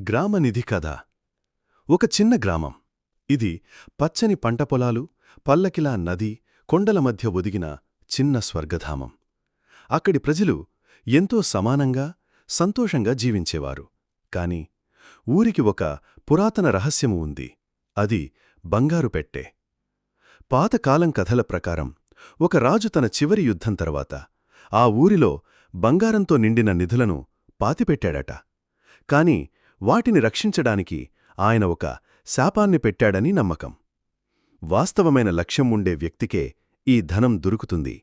గ్రామనిధి కథ. ఒక చిన్న గ్రామం. ఇది పచ్చని పంట పొలాలు పల్లకిలా నది కొండల మధ్య ఒదిగిన చిన్న స్వర్గధామం. అక్కడి ప్రజలు ఎంతో సమానంగా సంతోషంగా జీవించేవారు. కాని ఊరికి ఒక పురాతన రహస్యము ఉంది. అది బంగారు పెట్టె. పాతకాలం కథల ప్రకారం ఒక రాజు తన చివరి యుద్ధం తర్వాత ఆ ఊరిలో బంగారంతో నిండిన నిధులను పాతిపెట్టాడట. కాని వాటిని రక్షించడానికి ఆయన ఒక శాపాన్ని పెట్టాడని నమ్మకం. వాస్తవమైన లక్ష్యం ఉండే వ్యక్తికే ఈ ధనం దొరుకుతుంది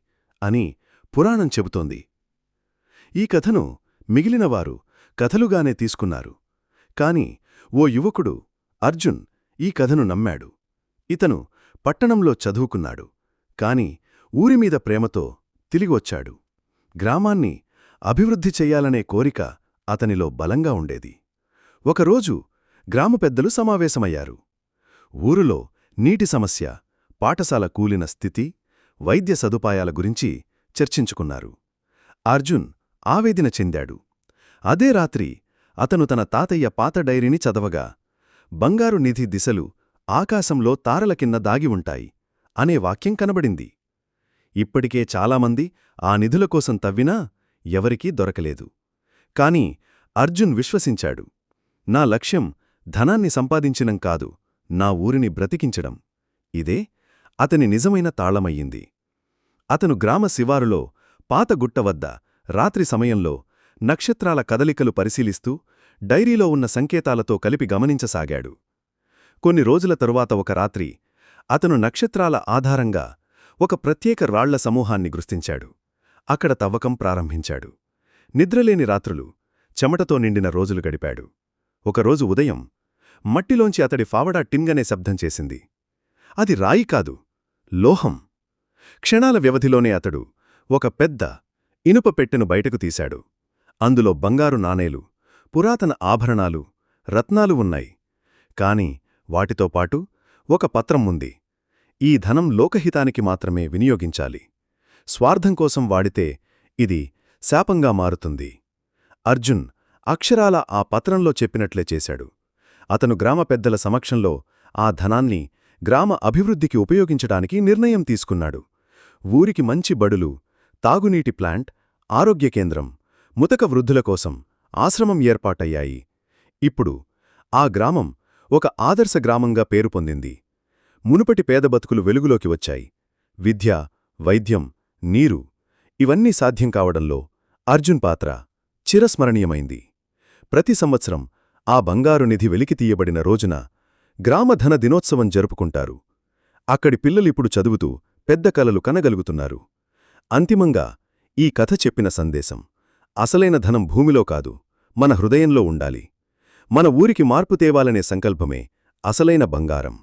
అని పురాణం చెబుతోంది. ఈ కథను మిగిలినవారు కథలుగానే తీసుకున్నారు. కాని ఓ యువకుడు అర్జున్ ఈ కథను నమ్మాడు. ఇతను పట్టణంలో చదువుకున్నాడు. కాని ఊరిమీద ప్రేమతో తిరిగొచ్చాడు. గ్రామాన్ని అభివృద్ధి చెయ్యాలనే కోరిక అతనిలో బలంగా ఉండేది. ఒకరోజు గ్రామ పెద్దలు సమావేశమయ్యారు. ఊరులో నీటి సమస్య పాఠశాల కూలిన స్థితి వైద్య సదుపాయాల గురించి చర్చించుకున్నారు. అర్జున్ ఆవేదన చెందాడు. అదే రాత్రి అతను తన తాతయ్య పాత డైరీని చదవగా బంగారు నిధి దిశలు ఆకాశంలో తారల కింద దాగి ఉంటాయి అనే వాక్యం కనబడింది. ఇప్పటికే చాలామంది ఆ నిధుల కోసం తవ్వినా ఎవరికీ దొరకలేదు. కాని అర్జున్ విశ్వసించాడు. నా లక్ష్యం ధనాన్ని సంపాదించడం కాదు నా ఊరిని బ్రతికించడం. ఇదే అతని నిజమైన తాళమయ్యింది. అతను గ్రామ శివారులో పాత గుట్ట వద్ద రాత్రి సమయంలో నక్షత్రాల కదలికలు పరిశీలిస్తూ డైరీలో ఉన్న సంకేతాలతో కలిపి గమనించసాగాడు. కొన్ని రోజుల తరువాత ఒక రాత్రి అతను నక్షత్రాల ఆధారంగా ఒక ప్రత్యేక రాళ్ళ సమూహాన్ని గుర్తించాడు. అక్కడ తవ్వకం ప్రారంభించాడు. నిద్రలేని రాత్రులు చెమటతో నిండిన రోజులు గడిపాడు. ఒకరోజు ఉదయం మట్టిలోంచి అతడి ఫావడా టింగనే శబ్దం చేసింది. అది రాయి కాదు లోహం. క్షణాల వ్యవధిలోనే అతడు ఒక పెద్ద ఇనుప పెట్టెను బయటకు తీశాడు. అందులో బంగారు నాణేలు పురాతన ఆభరణాలు రత్నాలు ఉన్నాయి. కాని వాటితో పాటు ఒక పత్రం ఉంది. ఈ ధనం లోకహితానికి మాత్రమే వినియోగించాలి. స్వార్థం కోసం వాడితే ఇది శాపంగా మారుతుంది. అర్జున్ అక్షరాల ఆ పత్రంలో చెప్పినట్లే చేశాడు. అతను గ్రామ పెద్దల సమక్షంలో ఆ ధనాన్ని గ్రామ అభివృద్ధికి ఉపయోగించడానికి నిర్ణయం తీసుకున్నాడు. ఊరికి మంచి బడులు తాగునీటి ప్లాంట్ ఆరోగ్య కేంద్రం ముతక వృద్ధుల కోసం ఆశ్రమం ఏర్పాటయ్యాయి. ఇప్పుడు ఆ గ్రామం ఒక ఆదర్శ గ్రామంగా పేరు పొందింది. మునుపటి పేద బతుకులు వెలుగులోకి వచ్చాయి. విద్య వైద్యం నీరు ఇవన్నీ సాధ్యం కావడంలో అర్జున్ పాత్ర చిరస్మరణీయమైంది. ప్రతి సంవత్సరం ఆ బంగారు నిధి వెలికితీయబడిన రోజున గ్రామధన దినోత్సవం జరుపుకుంటారు. అక్కడి పిల్లలిప్పుడు చదువుతూ పెద్ద కలలు కనగలుగుతున్నారు. అంతిమంగా ఈ కథ చెప్పిన సందేశం అసలైన ధనం భూమిలో కాదు మన హృదయంలో ఉండాలి. మన ఊరికి మార్పు తేవాలనే సంకల్పమే అసలైన బంగారం.